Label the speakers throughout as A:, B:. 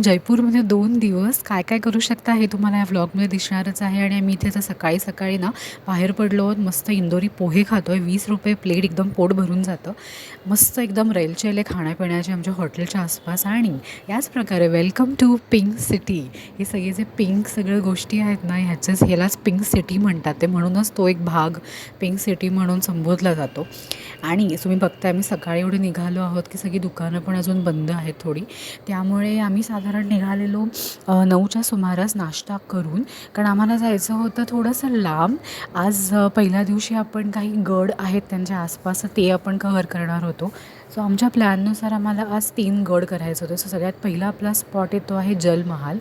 A: आपण जयपूरमध्ये दोन दिवस काय काय करू शकता हे तुम्हाला या व्लॉगमध्ये दिसणारच आहे. आणि आम्ही इथे आता सकाळी सकाळी ना बाहेर पडलो आहोत मस्त इंदोरी पोहे खातो आहे वीस रुपये प्लेट एकदम पोट भरून जातं. मस्त एकदम रेलचेले खाण्यापिण्याचे आमच्या हॉटेलच्या आसपास. आणि याच प्रकारे वेलकम टू पिंक सिटी हे सगळे जे पिंक सगळ्या गोष्टी आहेत ना ह्याचेच ह्यालाच पिंक सिटी म्हणतात. ते म्हणूनच तो एक भाग पिंक सिटी म्हणून संबोधला जातो. आणि तुम्ही बघताय आम्ही सकाळी एवढे निघालो आहोत की सगळी दुकानं पण अजून बंद आहेत थोडी. त्यामुळे आम्ही साधारण निघालेलो नऊच्या सुमारास नाश्ता करून कारण आम्हाला जायचं होतं थोडंसं लांब. आज पहिल्या दिवशी आपण काही गड आहेत त्यांच्या आसपास ते आपण कव्हर करणार होतो. सो आमच्या प्लॅननुसार आम्हाला आज तीन गड करायचं होतं. सो सगळ्यात पहिला आपला स्पॉट येतो आहे जलमहाल.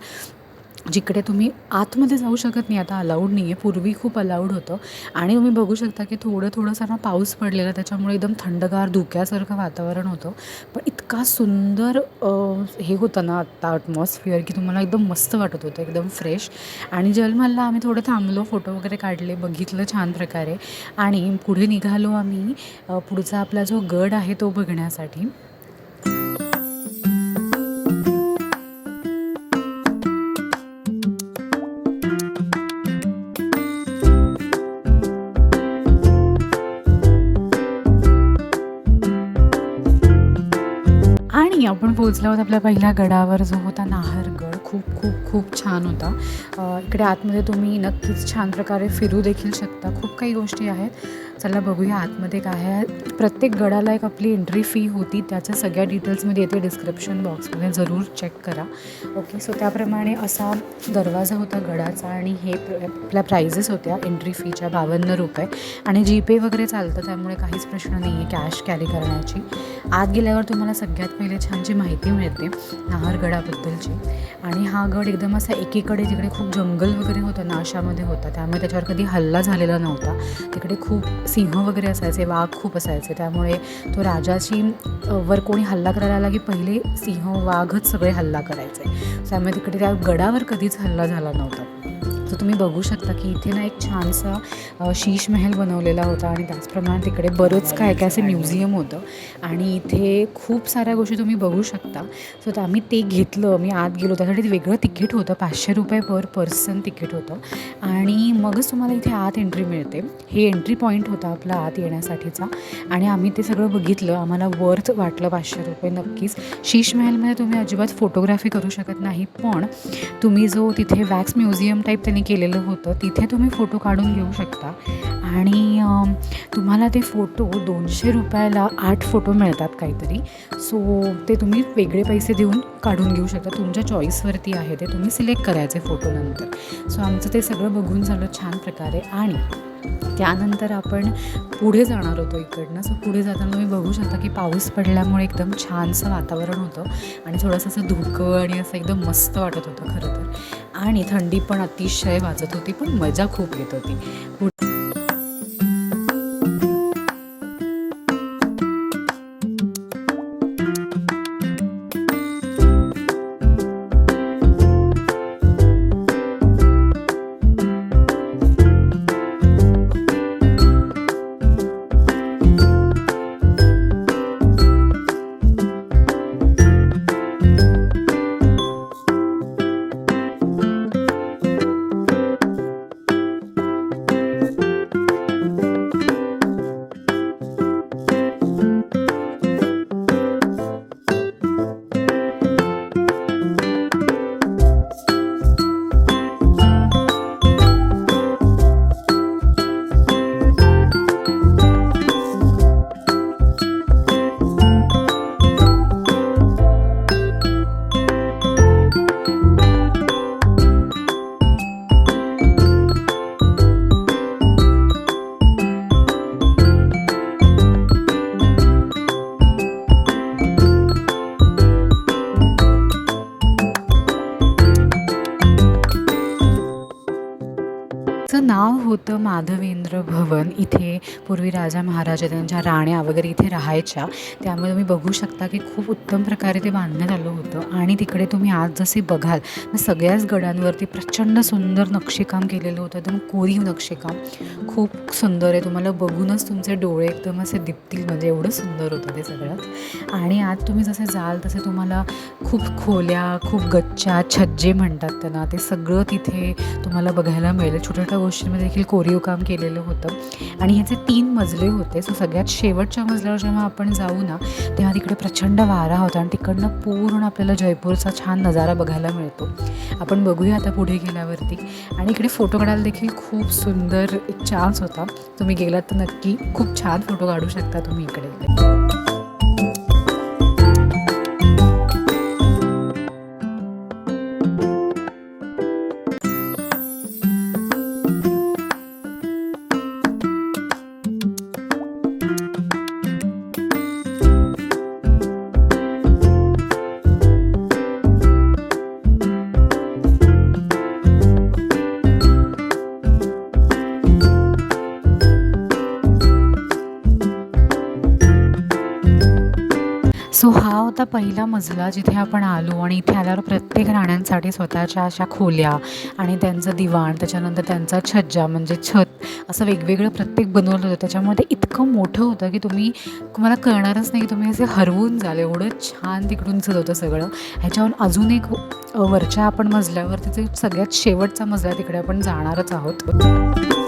A: जिकडे तुम्ही आतमध्ये जाऊ शकत नाही आता अलाउड नाही आहे पूर्वी खूप अलाउड होतं. आणि तुम्ही बघू शकता की थोडं थोडंसं ना पाऊस पडलेला त्याच्यामुळे एकदम थंडगार धुक्यासारखं वातावरण होतं. पण इतका सुंदर हे होतं ना आत्ता ॲटमॉस्फिअर की तुम्हाला एकदम मस्त वाटत होतं एकदम फ्रेश आणि जलमहलला आम्ही थोडं थांबलो फोटो वगैरे काढले बघितलं छान प्रकारे. आणि पुढे निघालो आम्ही पुढचा आपला जो गड आहे तो बघण्यासाठी. आपण पोहोचलो आहोत आपल्या पहिल्या गडावर जो होता नाहरगड खूप खूप खूप छान होता. इकडे आतमध्ये तुम्ही नक्कीच छान प्रकारे फिरू देखील शकता. खूप काही गोष्टी आहेत. चला बघूया आतमध्ये काय आहे. प्रत्येक गडाला एक आपली एंट्री फी होती. त्याच्या सगळ्या डिटेल्समध्ये येते. डिस्क्रिप्शन बॉक्समध्ये जरूर चेक करा. ओके सो त्याप्रमाणे असा दरवाजा होता गडाचा आणि हे आपल्या प्राइजेस होत्या. एंट्री फीच्या बावन्न रुपये. आणि जीपे वगैरे चालतं त्यामुळे काहीच प्रश्न नाही आहे कॅश कॅरी करण्याची. आत गेल्यावर तुम्हाला सगळ्यात पहिले छानची माहिती मिळते नाहरगडाबद्दलची आणि हा गड एकदम असा एकीकडे जिकडे खूप जंगल वगैरे होतं नाशामध्ये होता. त्यामुळे त्याच्यावर कधी हल्ला झालेला नव्हता. तिकडे खूप सिंह वगैरे असायचे वाघ खूप असायचे. त्यामुळे तो राजाची वर कोणी हल्ला करायला आला की पहिले सिंह वाघच सगळे हल्ला करायचे. त्यामुळे तिकडे त्या गडावर कधीच हल्ला झाला नव्हता. तर तुम्ही बघू शकता की इथे ना एक छानसा शीश महल बनवलेला होता आणि त्याचप्रमाणे तिकडे बरंच काय काय असं म्युझियम होतं. आणि इथे खूप साऱ्या गोष्टी तुम्ही बघू शकता. सो तर आम्ही ते घेतलं मी आत गेलो त्यासाठी वेगळं तिकीट होतं पाचशे रुपये पर पर्सन तिकीट होतं. आणि मगच तुम्हाला इथे आत एंट्री मिळते. हे एंट्री पॉईंट होता आपला आत येण्यासाठीचा. आणि आम्ही ते सगळं बघितलं आम्हाला वर्थ वाटलं पाचशे रुपये नक्कीच. शीश महलमध्ये तुम्ही अजिबात फोटोग्राफी करू शकत नाही पण तुम्ही जो तिथे वॅक्स म्युझियम टाईप त्यांनी मी केलेलं होतं तिथे तुम्ही फोटो काढून घेऊ शकता. आणि तुम्हाला ते फोटो दोनशे रुपयाला आठ फोटो मिळतात काहीतरी. सो ते तुम्ही वेगळे पैसे देऊन काढून घेऊ शकता. तुमच्या चॉईसवरती आहे ते. तुम्ही सिलेक्ट करायचे फोटो नंतर. सो आमचं ते सगळं बघून झालं छान प्रकारे. आणि त्यानंतर आपण पुढे जाणार होतो इकडनं. सो पुढे जाताना तुम्ही बघू शकता की पाऊस पडल्यामुळे एकदम छानसं वातावरण होतं आणि थोडंसं असं धुकं आणि असं एकदम मस्त वाटत होतं खरं तर. आणि थंडी पण अतिशय वाजत होती पण मजा खूप येत होती. पुढे होतं माधवेंद्र भवन. इथे पूर्वी राजा महाराजा त्यांच्या राण्या वगैरे इथे राहायच्या त्यामुळे तुम्ही बघू शकता की खूप उत्तम प्रकारे ते बांधण्यात आलं होतं. आणि तिकडे तुम्ही आज जसे बघाल तर सगळ्याच गडांवरती प्रचंड सुंदर नक्षीकाम केलेलं होतं. एकदम कोरीव नक्षीकाम. खूप सुंदर आहे. तुम्हाला बघूनच तुमचे डोळे एकदम असे दिपतील. म्हणजे एवढं सुंदर होतं ते सगळंच. आणि आज तुम्ही जसे जाल तसे तुम्हाला खूप खोल्या खूप गच्च्या छज्जे म्हणतात त्यांना. ते सगळं तिथे तुम्हाला बघायला मिळेल. छोट्या छोट्या गोष्टींमध्ये देखील कोरीव काम केलेलं होतं. आणि ह्याचे तीन मजले होते. सो सगळ्यात शेवटच्या मजल्यावर जेव्हा आपण जाऊ ना तेव्हा तिकडे प्रचंड वारा होता आणि तिकडनं पूर्ण आपल्याला जयपूरचा छान नजारा बघायला मिळतो. आपण बघूया आता पुढे गेल्यावरती. आणि इकडे फोटो काढायला देखील खूप सुंदर एक चान्स होता. तुम्ही गेलात तर नक्की खूप छान फोटो काढू शकता तुम्ही इकडे. पहिला मजला जिथे आपण आलो आणि इथे आल्यावर प्रत्येक राण्यांसाठी स्वतःच्या अशा खोल्या आणि त्यांचं दिवाण त्याच्यानंतर त्यांचा छज्जा म्हणजे छत असं वेगवेगळं प्रत्येक बनवलं होतं. त्याच्यामुळे ते इतकं मोठं होतं की तुम्ही तुम्हाला कळणारच नाही की तुम्ही असे हरवून जाल एवढं छान तिकडून दिसत होतं सगळं. ह्याच्यावर अजून एक वरच्या आपण मजल्यावर तिथे सगळ्यात शेवटचा मजला तिकडे आपण जाणारच आहोत.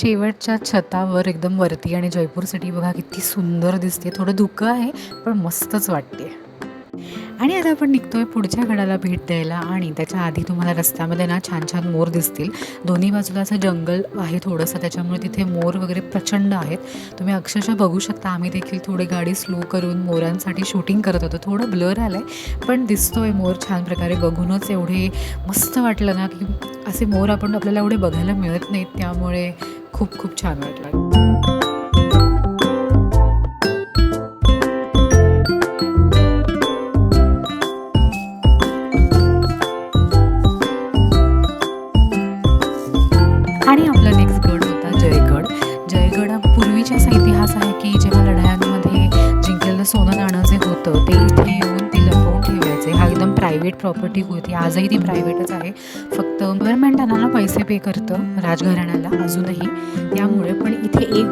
A: शेवटच्या छतावर एकदम वरती आणि जयपूर सिटी बघा किती सुंदर दिसते. थोडं धुकं आहे पण मस्तच वाटते आणि आता आपण निघतोय पुढच्या गडाला भेट द्यायला आणि त्याच्या आधी तुम्हाला रस्त्यामध्ये ना छान छान मोर दिसतील. दोन्ही बाजूला असं जंगल आहे थोडंसं त्याच्यामुळे तिथे मोर वगैरे प्रचंड आहेत. तुम्ही अक्षरशः बघू शकता आम्ही देखील थोडी गाडी स्लो करून मोरांसाठी शूटिंग करत होतो. थोडं ब्लर आलं आहे पण दिसतोय मोर छान प्रकारे. बघूनच एवढे मस्त वाटलं ना की असे मोर आपण आपल्याला एवढे बघायला मिळत नाहीत त्यामुळे खूप खूप छान वाटलं. प्रॉपर्टी होती. आजही ती प्रायव्हेटच आहे. फक्त गव्हर्नमेंट त्यांना पैसे पे करतं राजघराण्याला अजूनही.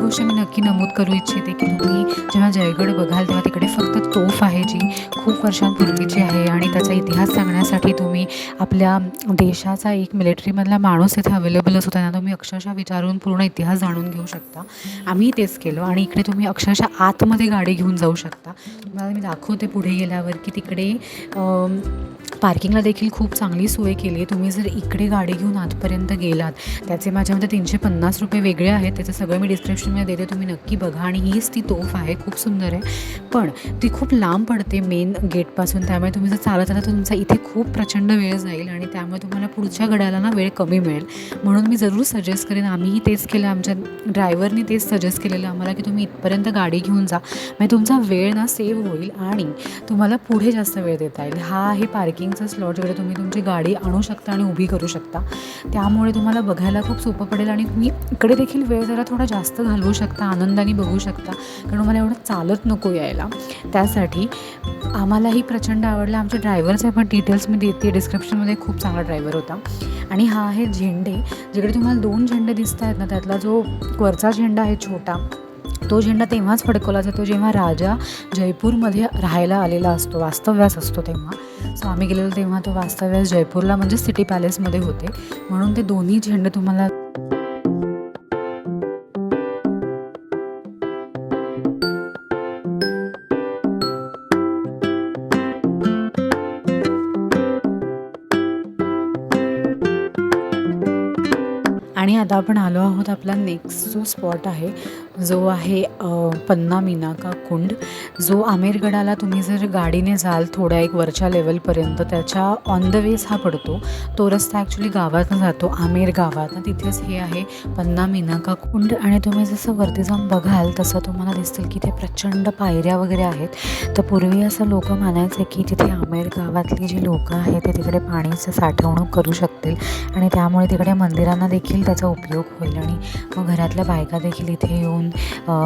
A: गोष्ट मी नक्की नमूद करू इच्छिते की तुम्ही जेव्हा जयगड बघाल तेव्हा तिकडे फक्त तोफ आहे जी खूप वर्षांपूर्वीची आहे आणि त्याचा इतिहास सांगण्यासाठी तुम्ही आपल्या देशाचा एक मिलिटरीमधला माणूस इथे अवेलेबल असतो त्यांना तुम्ही अक्षरशः विचारून पूर्ण इतिहास जाणून घेऊ शकता. आम्ही तेच केलं आणि इकडे तुम्ही अक्षरशः आतमध्ये गाडी घेऊन जाऊ शकता. तुम्हाला मी दाखवते पुढे गेल्यावर की तिकडे पार्किंगला देखील खूप चांगली सोय केली आहे. तुम्ही जर इकडे गाडी घेऊन आतपर्यंत गेलात त्याचे माझ्यामध्ये तीनशे पन्नास रुपये वेगळे आहेत. त्याचं सगळं मी डिस्क्रिप्शनमध्ये देते तुम्ही नक्की बघा. आणि हीच ती तोफ आहे खूप सुंदर आहे. पण ती खूप लांब पडते मेन गेटपासून त्यामुळे तुम्ही जर चालत आला तर तुमचा इथे खूप प्रचंड वेळ जाईल आणि त्यामुळे तुम्हाला पुढच्या घड्याला ना वेळ कमी मिळेल. म्हणून मी जरूर सजेस्ट करेन आम्हीही तेच केलं आमच्या ड्रायव्हरनी तेच सजेस्ट केलेलं आम्हाला की तुम्ही इथपर्यंत गाडी घेऊन जा. म्हणजे तुमचा वेळ ना सेव्ह होईल आणि तुम्हाला पुढे जास्त वेळ देता येईल. हा आहे पार्किंगचा स्लॉट जिकडे तुम्ही तुमची गाडी आणू शकता आणि उभी करू शकता. त्यामुळे तुम्हाला बघायला खूप सोपं पडेल आणि तुम्ही इकडे देखील वेळ जरा थोडा जास्त घालवू बघू शकता आनंदाने बघू शकता. कारण मला एवढं चालत नको यायला. त्यासाठी आम्हालाही प्रचंड आवडलं. आमच्या ड्रायव्हरचे पण डिटेल्स मी देते. डिस्क्रिप्शनमध्ये खूप चांगला ड्रायव्हर होता. आणि हा आहे झेंडे. जिकडे तुम्हाला दोन झेंडे दिसत आहेत ना त्यातला जो वरचा झेंडा आहे छोटा तो झेंडा तेव्हाच फडकवला जातो जेव्हा राजा जयपूरमध्ये राहायला आलेला असतो वास्तव्यास असतो तेव्हा. सो आम्ही गेलेलो तेव्हा तो वास्तव्यास जयपूरला म्हणजे सिटी पॅलेसमध्ये होते. म्हणून ते दोन्ही झेंडे तुम्हाला आता आपण आलो आहोत आपला नेक्स्ट जो स्पॉट आहे जो आहे पन्ना मिनाका कुंड. जो आमेरगडाला तुम्ही जर गाडीने जाल थोड्या एक वरच्या लेवलपर्यंत त्याच्या ऑन द वेज हा पडतो. तो रस्ता ॲक्च्युली गावातनं जातो आमेर गावात. तिथेच हे आहे पन्ना मिनाका कुंड. आणि तुम्ही जसं वरती जाऊन बघाल तसं तुम्हाला दिसतील की ते प्रचंड पायऱ्या वगैरे आहेत. तर पूर्वी असं लोक मानायचे की तिथे आमेर गावातली जी लोकं आहेत ते तिकडे पाणीचं साठवणूक करू शकतील. आणि त्यामुळे तिकडे मंदिरांना देखील त्याचा उपयोग होईल. आणि मग घरातल्या बायका देखील इथे येऊन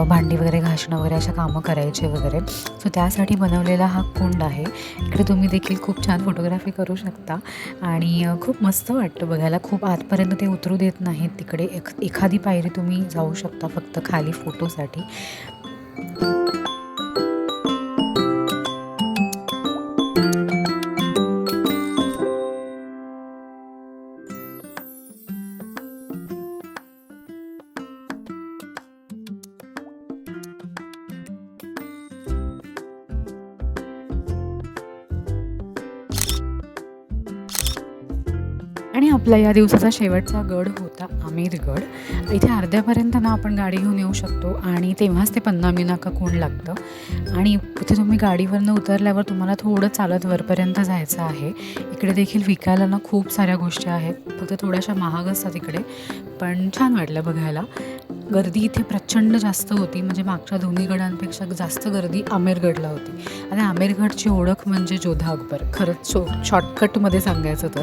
A: भांडी वगैरे घासणं वगैरे अशा कामं करायचे वगैरे. सो त्यासाठी बनवलेला हा कुंड आहे. इकडे तुम्ही देखील खूप छान फोटोग्राफी करू शकता. आणि खूप मस्त वाटतं बघायला. खूप आतपर्यंत ते उतरू देत नाहीत. तिकडे एक एखादी पायरी तुम्ही जाऊ शकता फक्त खाली फोटोसाठी आणि आपला या दिवसाचा शेवटचा गड होता आमेरगड. इथे अर्ध्यापर्यंत ना आपण गाडी घेऊन येऊ शकतो आणि तेव्हाच ते पन्नामी नाका कोण लागतं. आणि इथे तुम्ही गाडीवरनं उतरल्यावर तुम्हाला थोडं चालत वरपर्यंत जायचं आहे. इकडे देखील विकायला ना खूप साऱ्या गोष्टी आहेत. फक्त थोड्याशा महाग असतात इकडे. पण छान वाटलं बघायला. गर्दी इथे प्रचंड जास्त होती. म्हणजे मागच्या दोन्ही गडांपेक्षा जास्त गर्दी आमेरगडला होती. आणि आमेरगडची ओळख म्हणजे जोधा अकबर. खरंच शो शॉर्टकटमध्ये सांगायचं तर.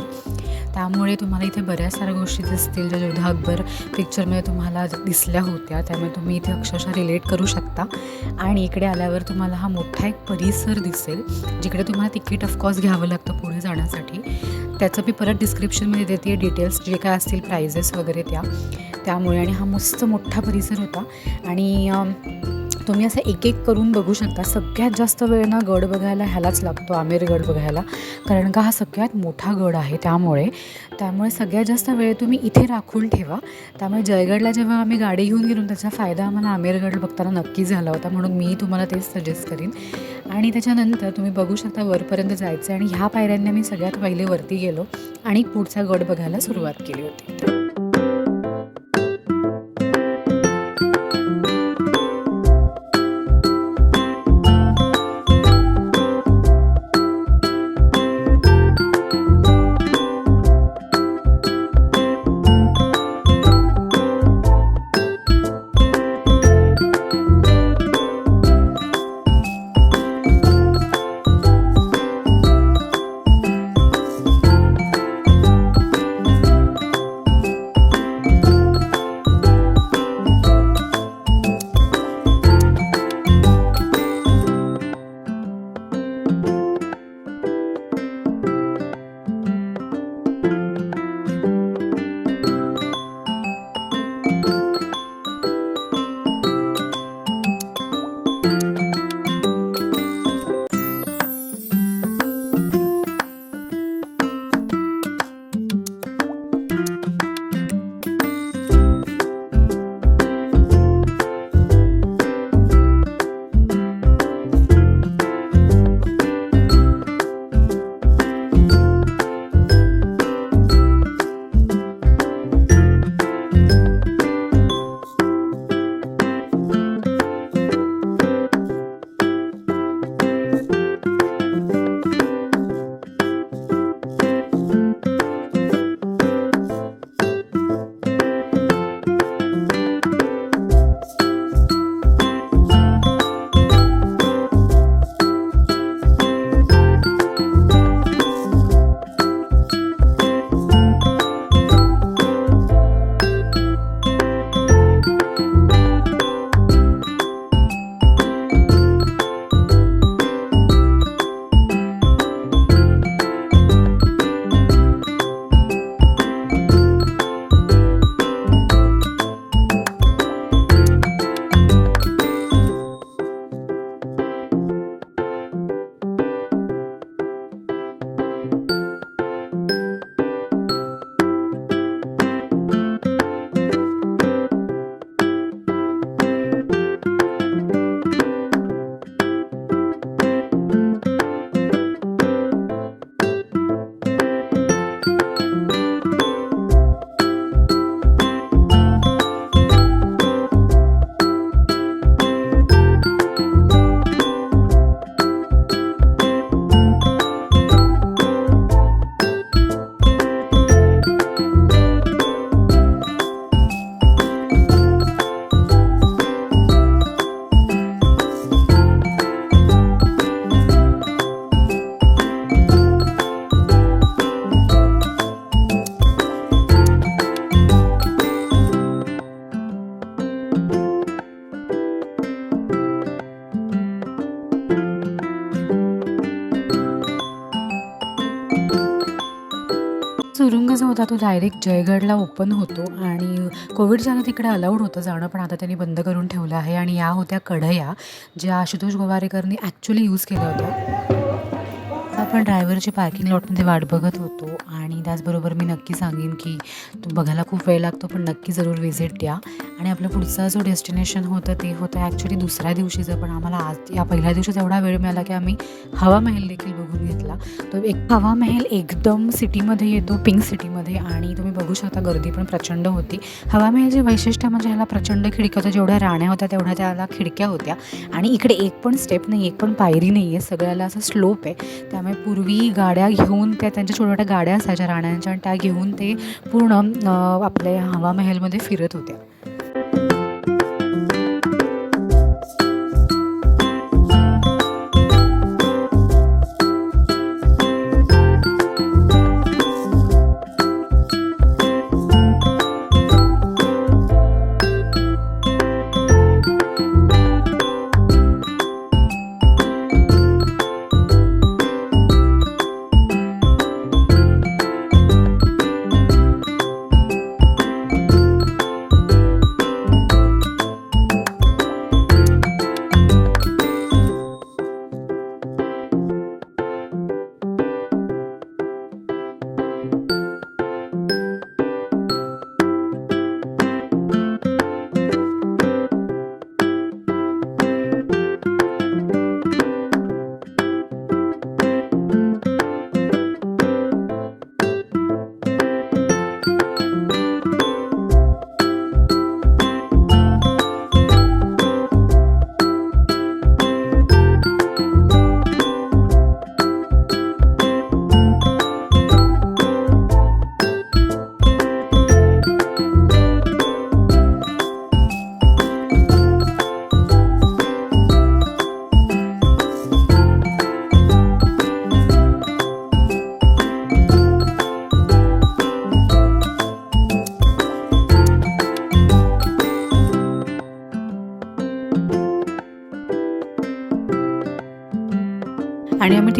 A: त्यामुळे तुम्हाला इथे बऱ्याच साऱ्या गोष्टी दिसतील. ज्या जोधा अकबर पिक्चरमध्ये तुम्हाला दिसल्या होत्या. त्यामुळे तुम्ही इथे अक्षरशः रिलेट करू शकता. आणि इकडे आल्यावर तुम्हाला हा मोठा एक परिसर दिसेल. जिकडे तुम्हाला तिकीट ऑफकोर्स घ्यावं लागतं पुढे जाण्यासाठी. त्याचं मी परत डिस्क्रिप्शनमध्ये देते डिटेल्स जे काय असतील प्राइजेस वगैरे त्या. त्यामुळे आणि हा मस्त मोठा परिसर होता. आणि तुम्ही असं एक एक करून बघू शकता. सगळ्यात जास्त वेळ ना गड बघायला ह्यालाच लागतो आमेरगड बघायला. कारण का हा सगळ्यात मोठा गड आहे त्यामुळे. त्यामुळे सगळ्यात जास्त वेळ तुम्ही इथे राखून ठेवा. त्यामुळे जयगडला जेव्हा आम्ही गाडी घेऊन गेलो त्याचा फायदा आम्हाला आमेरगड बघताना नक्की झाला होता. म्हणून मी तुम्हाला तेच सजेस्ट करीन. आणि त्याच्यानंतर तुम्ही बघू शकता वरपर्यंत जायचं आणि ह्या पायऱ्यांनी मी सगळ्यात पहिले वरती गेलो आणि पुढचा गड बघायला सुरुवात केली होती. डायरेक्ट जयगडला ओपन होतो आणि कोविडच्यानं तिकडे अलाउड होतं जाणं पण आता त्यांनी बंद करून ठेवलं आहे. आणि या होत्या कढया ज्या आशुतोष गोवारेकरनी ॲक्च्युली यूज केल्या होत्या. आपण ड्रायव्हरची पार्किंग लॉटमध्ये वाट बघत होतो आणि त्याचबरोबर मी नक्की सांगेन की तो बघायला खूप वेळ लागतो पण नक्की जरूर व्हिजिट द्या. आणि आपलं पुढचा जो डेस्टिनेशन होतं ते होतं ॲक्च्युली दुसऱ्या दिवशीचं पण आम्हाला आज या पहिल्या दिवशीच एवढा वेळ मिळाला की आम्ही हवा महल देखील बघून घेतला. तो एक हवा महल एकदम सिटीमध्ये येतो पिंक सिटीमध्ये आणि तुम्ही बघू शकता गर्दी पण प्रचंड होती. हवा महलचे वैशिष्ट्य म्हणजे ह्याला प्रचंड खिडक्या होत्या जेवढ्या राण्या होत्या तेवढ्या त्याला खिडक्या होत्या. आणि इकडे एक पण स्टेप नाही एक पण पायरी नाही आहे सगळ्याला असं स्लोप आहे. त्यामुळे पूर्वी गाड्या घेऊन त्या त्यांच्या छोट्या छोट्या गाड्या असायच्या राण्यांच्या आणि त्या घेऊन ते पूर्ण आपल्या हवामहलमध्ये फिरत होत्या.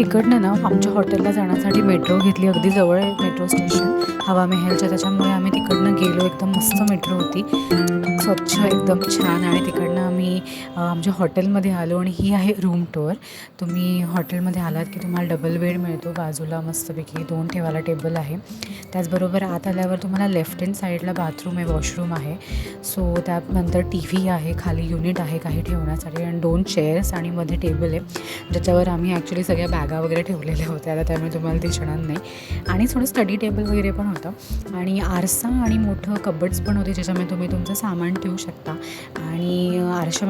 A: तिकडनं ना आमच्या हॉटेलला जाण्यासाठी मेट्रो घेतली. अगदी जवळ आहे मेट्रो स्टेशन. हवा मेहलच्या त्याच्यामुळे आम्ही तिकडनं गेलो. एकदम मस्त मेट्रो होती. स्वच्छ एकदम छान आणि तिकडनं आम्ही आमच्या हॉटेलमध्ये आलो आणि ही आहे रूम टूर. तुम्ही हॉटेलमध्ये आलात की तुम्हाला डबल बेड मिळतो बाजूला मस्तपैकी दोन ठेवायला टेबल आहे. त्याचबरोबर आत आल्यावर तुम्हाला लेफ्ट हँड साईडला बाथरूम आहे वॉशरूम आहे. सो त्यानंतर टी व्ही आहे खाली युनिट आहे काही ठेवण्यासाठी आणि दोन चेअर्स आणि मध्ये टेबल आहे. ज्याच्यावर आम्ही ॲक्च्युली सगळ्या बॅगा वगैरे ठेवलेल्या होत्या आता त्यामुळे तुम्हाला दिसणार नाही. आणि थोडं स्टडी टेबल वगैरे पण होतं. आणि आरसा आणि मोठं कबड्स पण होते ज्याच्यामुळे तुम्ही तुमचं सामान ठेवू शकता. आणि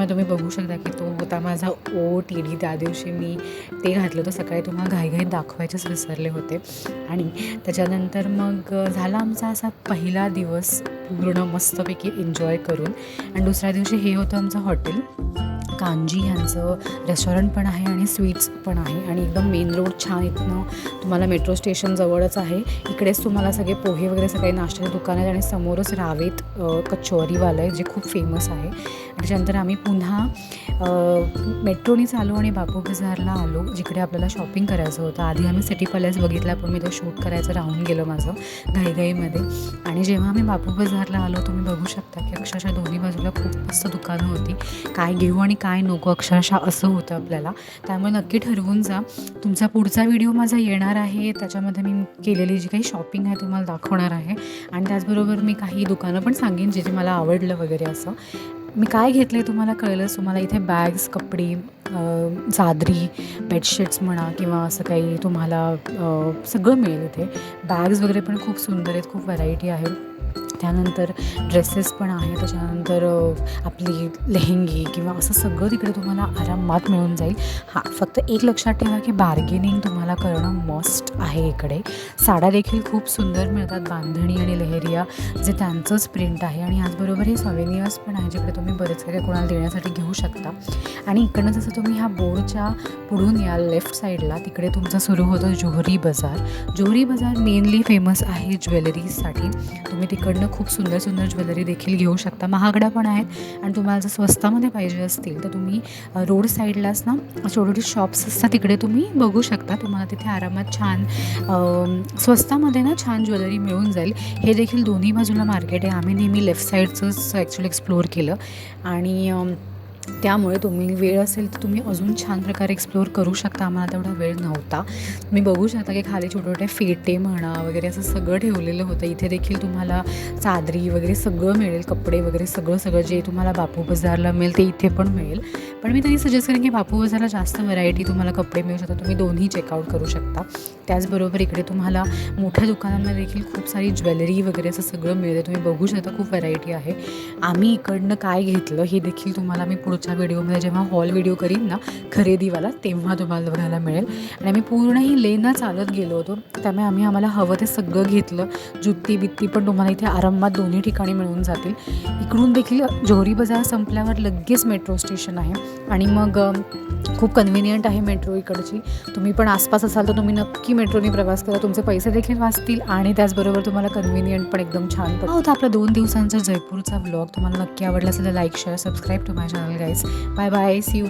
A: आरशामध्ये तुम्ही बघू शकता की तो होता माझा ओ टी डी. त्या दिवशी मी ते घातलं होतं. सकाळी तुम्हाला घाईघाई दाखवायचेच विसरले होते. आणि त्याच्यानंतर मग झाला आमचा असा पहिला दिवस पूर्ण मस्तपैकी एन्जॉय करून. आणि दुसऱ्या दिवशी हे होतं आमचं हॉटेल. कांजी ह्यांचं रेस्टॉरंट पण आहे आणि स्वीट्स पण आहे. आणि एकदम मेन रोड छान इथनं तुम्हाला मेट्रो स्टेशन जवळच आहे. इकडेच तुम्हाला सगळे पोहे वगैरे सगळे नाश्त्याचे दुकान आहेत आणि समोरच रावेत कचोरीवालं आहे जे खूप फेमस आहे. त्याच्यानंतर आम्ही पुन्हा मेट्रोनीच आलो आणि बापू बाजारला आलो जिकडे आपल्याला शॉपिंग करायचं होतं. आधी आम्ही सिटी पॅलेस बघितला पण मी तो शूट करायचं राहून गेलो माझं घाईघाईमध्ये. आणि जेव्हा आम्ही बापू बाजारला आलो तुम्ही बघू शकता की अक्षरशः दोन्ही बाजूला खूप मस्त दुकानं होती. काय घेऊ आणि काय काय नको अक्षरशः असं होतं आपल्याला. त्यामुळे नक्की ठरवून जा. तुमचा पुढचा व्हिडिओ माझा येणार आहे. त्याच्यामध्ये मी केलेली जी काही शॉपिंग आहे तुम्हाला दाखवणार आहे. आणि त्याचबरोबर मी काही दुकानं पण सांगेन जे जे मला आवडलं वगैरे असं. मी काय घेतलं आहे तुम्हाला कळलंच तुम्हाला इथे बॅग्स कपडे चादरी बेडशीट्स म्हणा किंवा असं काही तुम्हाला सगळं मिळेल इथे. बॅग्स वगैरे पण खूप सुंदर आहेत खूप व्हरायटी आहे त्यानंतर ड्रेसेस पण आहे त्याच्यानंतर आपली लेहेंगी किंवा असं सगळं तिकडे तुम्हाला आरामात मिळून जाईल. हां फक्त एक लक्षात ठेवा की बार्गेनिंग तुम्हाला करणं मस्ट आहे इकडे. साड्या देखील खूप सुंदर मिळतात बांधणी आणि लेहरिया जे त्यांचंच प्रिंट आहे. आणि याचबरोबर हे सवेनियर्स पण आहे जिकडे तुम्ही बरेच काही कोणाला देण्यासाठी घेऊ शकता. आणि इकडनं जसं तुम्ही ह्या बोर्डच्या पुढून या लेफ्ट साईडला तिकडे तुमचं सुरू होतं जोहरी बाजार. जोहरी बाजार मेनली फेमस आहे ज्वेलरीजसाठी. तुम्ही तिकडनं खूप सुंदर सुंदर ज्वेलरी देखील घेऊ शकता. महागड्या पण आहेत आणि तुम्हाला जर स्वस्तामध्ये पाहिजे असतील तर तुम्ही रोड साईडलाच ना छोटे छोटे शॉप्स असतात तिकडे तुम्ही बघू शकता. तुम्हाला तिथे आरामात छान स्वस्तामध्ये ना छान ज्वेलरी मिळून जाईल. हे देखील दोन्ही बाजूला मार्केट आहे. आम्ही नेहमी लेफ्ट साईडचंच ॲक्च्युली एक्सप्लोअर केलं. आणि त्यामुळे तुम्ही वेळ असेल तर तुम्ही अजून छान प्रकारे एक्सप्लोअर करू शकता. आम्हाला तेवढा वेळ नव्हता. तुम्ही बघू शकता की खाली छोटे छोटे फेटे म्हणा वगैरे असं सगळं ठेवलेलं होतं. इथे देखील तुम्हाला चादरी वगैरे सगळं मिळेल. कपडे वगैरे सगळं सगळं जे तुम्हाला बापू बाजारला मिळेल ते इथे पण मिळेल. पण मी तरी सजेस्ट करेन की बापू बाजारला जास्त व्हरायटी तुम्हाला कपडे मिळू शकतात. तुम्ही दोन्ही चेकआउट करू शकता. त्याचबरोबर इकडे तुम्हाला मोठ्या दुकानांमध्ये देखील खूप सारी ज्वेलरी वगैरे असं सगळं मिळते. तुम्ही बघू शकता खूप व्हरायटी आहे. आम्ही इकडनं काय घेतलं हे देखील तुम्हाला मी पुढच्या व्हिडिओमध्ये जेव्हा हॉल व्हिडिओ करीन ना खरेदीवाला तेव्हा तुम्हाला बघायला मिळेल. आणि आम्ही पूर्ण ही लेना चालत गेलो होतो. त्यामुळे आम्ही आम्हाला हवं ते सगळं घेतलं. जुत्ती बित्ती पण तुम्हाला इथे आरामात दोन्ही ठिकाणी मिळून जातील. इकडून देखील जोरी बाजार संपल्यावर लगेच मेट्रो स्टेशन आहे. आणि मग खूप कन्व्हिनियंट आहे मेट्रो इकडची. तुम्ही पण आसपास असाल तर तुम्ही नक्की मेट्रोने प्रवास करा. तुमचे पैसे देखील वाचतील आणि त्याचबरोबर तुम्हाला कन्व्हिनियंट पण एकदम छान पडतं होता आपला दोन दिवसांचा जयपूरचा ब्लॉग तुम्हाला नक्की आवडला असेल तर like share subscribe to my channel guys bye bye see you